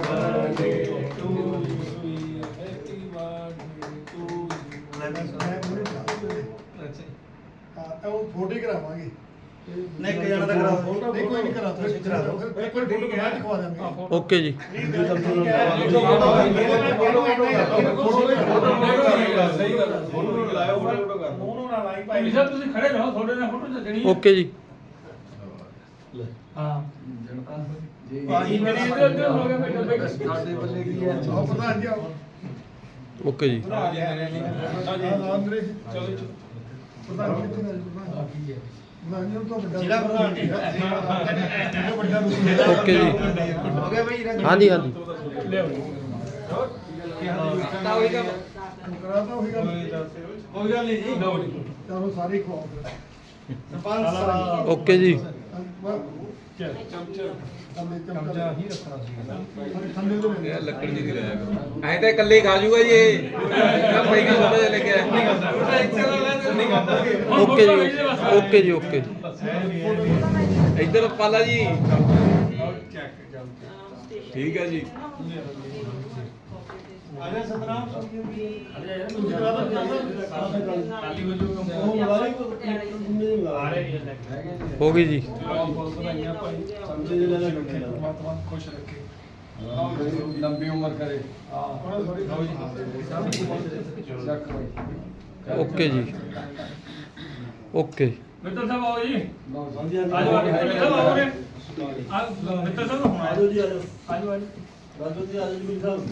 Birthday to you happy birthday to ਮੈਂ ਉਹਨੂੰ ਕਹਾਂ ਅੱਛਾ ਹਾਂ ਉਹ ਫੋਟੋ ਕਰਾਵਾਂਗੇ ਨਹੀਂ, ਇੱਕ ਜਣਾ ਤਾਂ ਕਰਾਓ। ਨਹੀਂ ਕੋਈ ਨਹੀਂ ਕਰਾ ਤੁਸੀਂ ਕਰਾ ਦਿਓ। ਇੱਕ ਵਾਰ ਫੋਟੋ ਕਰਾ ਦਿਖਵਾ ਦਾਂਗੇ ਓਕੇ ਜੀ ਮਿਸਰ ਤੁਸੀਂ ਖੜੇ ਰਹੋ ਤੁਹਾਡੇ ਨਾਲ ਫੋਟੋ ਚੱਕਣੀ ਓਕੇ ਜੀ ਹਾਂ। ਆਹੀ ਮੇਰੇ ਮੇਰੇ ਇੱਧਰ ਇੱਧਰ ਹੋ ਗਿਆ ਬੇਟਾ ਬੇਟਾ। ਸਾਡੇ ਬੱਲੇ ਕੀ ਹੈ? ਆਹ ਪ੍ਰਧਾਨ ਜੀ ਆਓ। ਓਕੇ ਜੀ। ਹਾਂ ਅੰਦਰੇ ਚਲੋ ਪ੍ਰਧਾਨ ਜੀ ਕਿੱਥੇ ਨੇ ਪ੍ਰਧਾਨ ਨਾ ਜੀ ਉਹ ਤਾਂ ਵੱਡਾ ਜ਼ਿਲ੍ਹਾ ਪ੍ਰਧਾਨ ਜੀ। ਇਹ ਵੱਡਾ ਰੂਪ ਓਕੇ ਜੀ। ਹੋ ਗਿਆ ਬਈ ਹਾਂਜੀ ਹਾਂਜੀ। ਲਿਆਓ। ਤਾਂ ਹੋਈ ਕੰਮ ਕਰਾਤਾ ਉਹੀ ਗੱਲ। ਕੋਈ ਗੱਲ ਨਹੀਂ। ਜੀ ਲਓ ਜੀ। ਚਲੋ ਸਾਰੇ ਖਵਾਓ। ਸਰਪੰਚ ਸਾਹਿਬ। ਓਕੇ ਜੀ। ਚਲ ਚਮਚਾ ਥੱਲੇ ਚਮਚਾ ਹੀ ਰੱਖਣਾ ਸੀ ਥੱਲੇ ਤੋਂ ਲੈ ਲੱਕੜ ਜੀ ਦੀ ਲਾਇਆ ਐਂ ਤਾਂ ਇਕੱਲੇ ਹੀ ਖਾ ਜੂਗਾ ਜੀ ਇਹ। ਨਾ ਭਾਈ ਕੀ ਛੋਟਾ ਜਿਹਾ ਲੈ ਕੇ ਆਇਆ। ਓਕੇ ਜੀ ਓਕੇ ਜੀ ਓਕੇ। ਇੱਧਰ ਪਾਲਾ ਜੀ। ਠੀਕ ਹੈ ਜੀ। ਆਜਾ ਸਤਨਾਮ ਹੋ। ਗਈ ਜੀ। ਖੁਸ਼ ਰੱਖੇ। ਲੰਬੀ ਉਮਰ ਕਰੇ। ਓਕੇ ਜੀ। ਓਕੇ ਮਿੱਤਰ ਸਾਹਿਬ ਆਓ ਜੀ। ਆਜੋ ਆਜੋ। ਮਿੱਤਰ ਸਾਹਿਬ ਆਓ ਰੇ ਆ ਮਿੱਤਰ ਸਾਹਿਬ ਹੁਣ ਆਜੋ ਜੀ ਆਜੋ। ਆਜੋ ਆਜੋ। ਜੀ ਆਜੋ ਜੀ ਸਾਹਿਬ।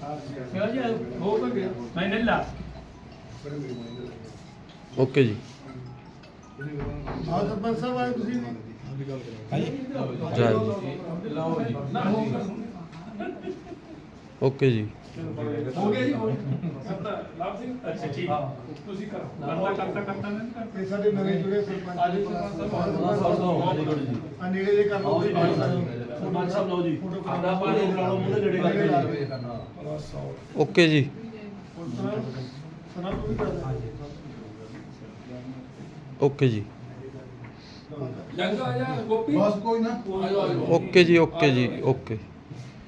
ਕਿਹਾ ਜੀ ਹੋ ਤਾਂ ਗਿਆ ਨਹੀਂ ਨਹੀਂ ਲਾ ਓਕੇ ਜੀ ਆ ਸਰਪੰਚ ਸਾਹਿਬ ਆਏ ਤੁਸੀਂ ਜਾ ਜੀ ਓਕੇ ਜੀ ਹੋ ਗਿਆ ਜੀ ਹੋ ਗਿਆ ਲਾਭ ਸਿੰਘ ਅੱਛਾ ਠੀਕ ਤੁਸੀਂ ਕਰੋ ਕਰਤਾ ਕਰਤਾ ਕਰਤਾ ਨਹੀਂ ਇਹ ਸਾਡੇ ਨਵੇਂ ਜੁੜੇ ਸਰਪੰਚ ਆਜੋ ਸਰਪੰਚ ਸਾਹਿਬ। ਆ ਨੇੜੇ ਦੇ ਕਰ ਲਓ ਸਰਪੰਚ ਸਾਹਿਬ ਲਓ ਜੀ ਫੋਟੋ ਆਂਦਾ ਪਾਣੀ ਬਣਾ ਲਓ ਮੂਹਰੇ ਨੇੜੇ ਕਰਕੇ ਓਕੇ ਜੀ। ਓਕੇ ਜੀ। ਜੰਗ ਆ ਜਾ ਗੋਪੀ। ਬਸ ਕੋਈ ਨਾ। ਓਕੇ ਜੀ ਓਕੇ ਜੀ ਓਕੇ।